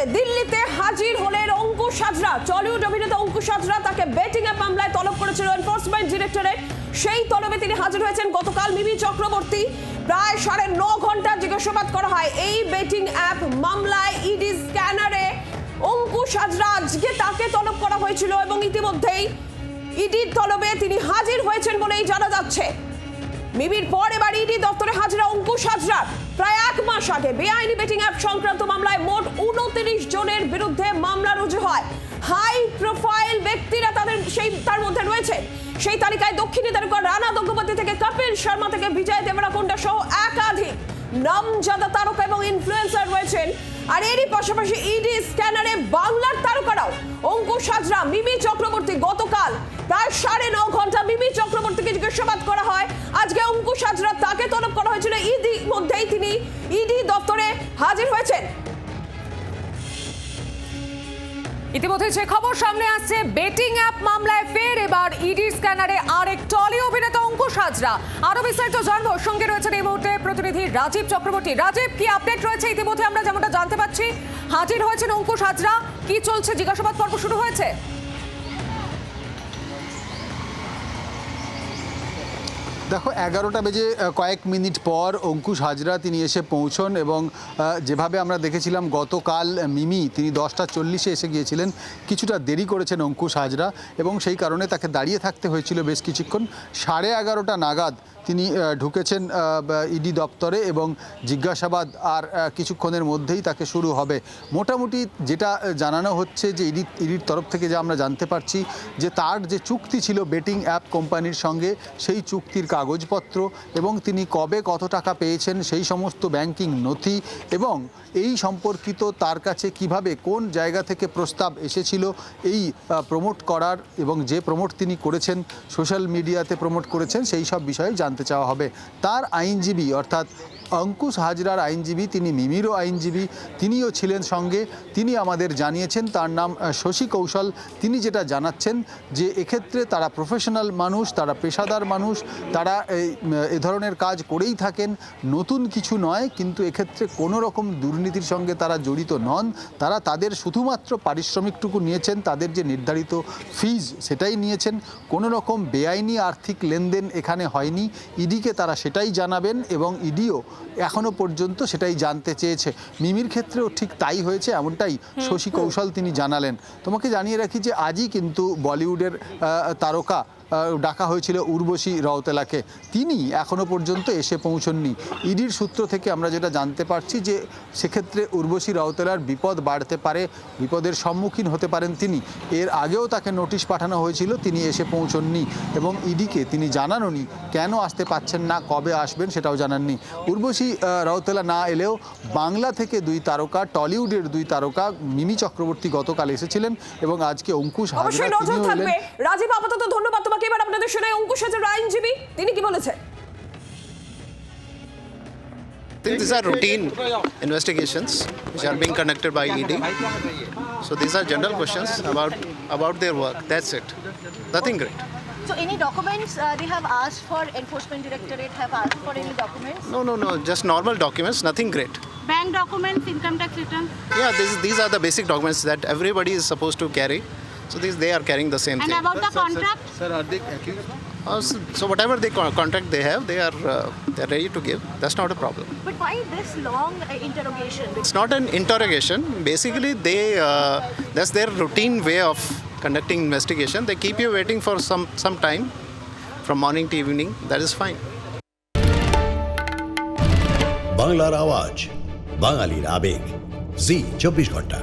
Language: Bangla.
দপ্তরে দিল্লিতে হাজির হলেন অঙ্কুশ হাজরা টলিউড অভিনেতা অঙ্কুশ হাজরা তাকে বেটিং অ্যাপ মামলায় তলব করেছিল এনফোর্সমেন্ট ডিরেক্টরেট সেই তলবে তিনি হাজির হয়েছেন গতকাল মিমি চক্রবর্তী। প্রায় সাড়ে ন ঘণ্টা জিজ্ঞাসাবাদ করা হয় এই বেটিং অ্যাপ মামলায় ইডি স্ক্যানারে অঙ্কুশ হাজরা আজকে তাকে তলব করা হয়েছিল এবং ইতিমধ্যেই ইডির তলবে তিনি হাজির হয়েছেন বলেই জানা যাচ্ছে। মিমির পর এবার ইডি দপ্তরে হাজরা অঙ্কুশ হাজরা প্রায় এক মাস আগে বেআইনি বেটিং অ্যাপ সংক্রান্ত মামলায় মোট উনত্রিশ জনের বিরুদ্ধে মামলা রুজু হয়। হাই প্রোফাইল ব্যক্তিরা তাদের সেই তার মধ্যে রয়েছে। সেই তালিকায় দক্ষিণী তারকা রানা দগ্গপতি থেকে কপিল শর্মা থেকে বিজয় দেবরাকোন্ডা সহ একাধিক নামজাদা তারকা এবং ইনফ্লুয়েন্সার রয়েছেন। আর এরই পাশাপাশি ইডি স্ক্যানারে বাংলার তারকারাও অঙ্কুশ হাজরা, মিমি চক্রবর্তী গতকাল প্রায় সাড়ে ন ঘণ্টা মিমি চক্রবর্তীকে জিজ্ঞাসাবাদ করা হয়। আজকে অঙ্কুশ হাজরা তাকে তলব করা হয়েছিল। ইডি মধ্যেই তিনি ইডি দপ্তরে হাজির হয়েছেন। ইতিমধ্যে যে খবর সামনে আসছে বেটিং অ্যাপ মামলায় ফের এবার ইডি স্ক্যানারে আরেক টলি অভিনেতা অঙ্কুশ হাজরা। আরও বিস্তারিত জানব সঙ্গে রয়েছেন এই মুহূর্তে প্রতিনিধি রাজীব চক্রবর্তী। রাজীব, কি আপডেট রয়েছে ইতিমধ্যে আমরা যেমনটা জানতে পাচ্ছি? হাজির হয়েছেন অঙ্কুশ হাজরা। কি চলছে? জিজ্ঞাসাবাদ পর্ব শুরু হয়েছে? দেখো, এগারোটা বেজে কয়েক মিনিট পর অঙ্কুশ হাজরা তিনি এসে পৌঁছন এবং যেভাবে আমরা দেখেছিলাম গতকাল মিমি তিনি দশটা চল্লিশে এসে গিয়েছিলেন, কিছুটা দেরি করেছেন অঙ্কুশ হাজরা এবং সেই কারণে তাকে দাঁড়িয়ে থাকতে হয়েছিল বেশ কিছুক্ষণ। সাড়ে এগারোটা নাগাদ তিনি ঢুকেছেন ইডি দপ্তরে এবং জিজ্ঞাসাবাদ আর কিছুক্ষণের মধ্যেই তাকে শুরু হবে। মোটামুটি যেটা জানানো হচ্ছে যে ইডি, ইডির তরফ থেকে যে আমরা জানতে পারছি যে তার যে চুক্তি ছিল বেটিং অ্যাপ কোম্পানির সঙ্গে, সেই চুক্তির কাগজপত্র এবং তিনি কবে কত টাকা পেয়েছেন, সেই সমস্ত ব্যাংকিং নথি এবং এই সম্পর্কিত তার কাছে কীভাবে কোন জায়গা থেকে প্রস্তাব এসেছিল, এই প্রমোট করার এবং যে প্রমোট তিনি করেছেন, সোশ্যাল মিডিয়াতে প্রমোট করেছেন, সেই সব বিষয়ে জানতে চাওয়া হবে। তার আইনজীবী অর্থাৎ অঙ্কুশ হাজরার আইনজীবী, তিনি মিমিরও আইনজীবী, তিনিও ছিলেন সঙ্গে, তিনি আমাদের জানিয়েছেন তার নাম শশী কৌশল। তিনি যেটা জানাচ্ছেন যে এক্ষেত্রে তারা প্রফেশনাল মানুষ, তারা পেশাদার মানুষ, তারা এ ধরনের কাজ করেই থাকেন। নতুন কিছু নয়, কিন্তু এক্ষেত্রে কোনো রকম দুর্নীতির সঙ্গে তারা জড়িত নন। তারা তাদের শুধুমাত্র পারিশ্রমিকটুকু নিয়েছেন, তাদের যে নির্ধারিত ফিজ সেটাই নিয়েছেন। কোনো রকম বেআইনি আর্থিক লেনদেন এখানে হয়নি। ইডিকে তারা সেটাই জানাবেন এবং ইডিও এখনও পর্যন্ত সেটাই জানতে চেয়েছে। মিমির ক্ষেত্রেও ঠিক তাই হয়েছে এমনটাই শশী কৌশল তিনি জানালেন। তোমাকে জানিয়ে রাখি যে আজই কিন্তু বলিউডের তারকা ডাকা হয়েছিল উর্বশী রাউতেলাকে তিনি এখনও পর্যন্ত এসে পৌঁছননি। ইডির সূত্র থেকে আমরা যেটা জানতে পারছি যে সেক্ষেত্রে উর্বশী রাউতেলার বিপদ বাড়তে পারে বিপদের সম্মুখীন হতে পারেন তিনি। এর আগেও তাকে নোটিশ পাঠানো হয়েছিল তিনি এসে পৌঁছননি। এবং ইডিকে তিনি জানাননি কেন আসতে পাচ্ছেন না কবে আসবেন সেটাও জানাননি। উর্বশী আহ, রাউতেলা না এলেও বাংলা থেকে দুই তারকা টলিউডের দুই তারকা মিমি চক্রবর্তী গতকাল এসেছিলেন এবং আজকে অঙ্কুশ অবশ্যই নজর থাকবে রাজীব আপাতত ধন্যবাদ তোমাকে এবার আপনাদের শোনায় অঙ্কুশ হাজরা আইনজীবী তিনি কি বলেছেন think these are routine investigations which are being conducted by ED. So these are general questions about about their work. That's it. Nothing great. So any documents uh, they have asked for enforcement directorate have asked for any documents? No, no, no. Just normal documents. Nothing great. Bank documents, income tax return. Yeah, these these are the basic documents that everybody is supposed to carry. So these they are carrying the same thing. And thing. about the contract? Uh, so, so whatever they con- contract they have, they are uh, they are ready to give. That's not a problem. But why this long uh, interrogation? It's not an interrogation. Basically, they uh, that's their routine way of conducting investigation. They keep you waiting for some some time, from morning to evening. That is fine. বাংলার আওয়াজ বাঙালির আবেগ জি চব্বিশ ঘন্টা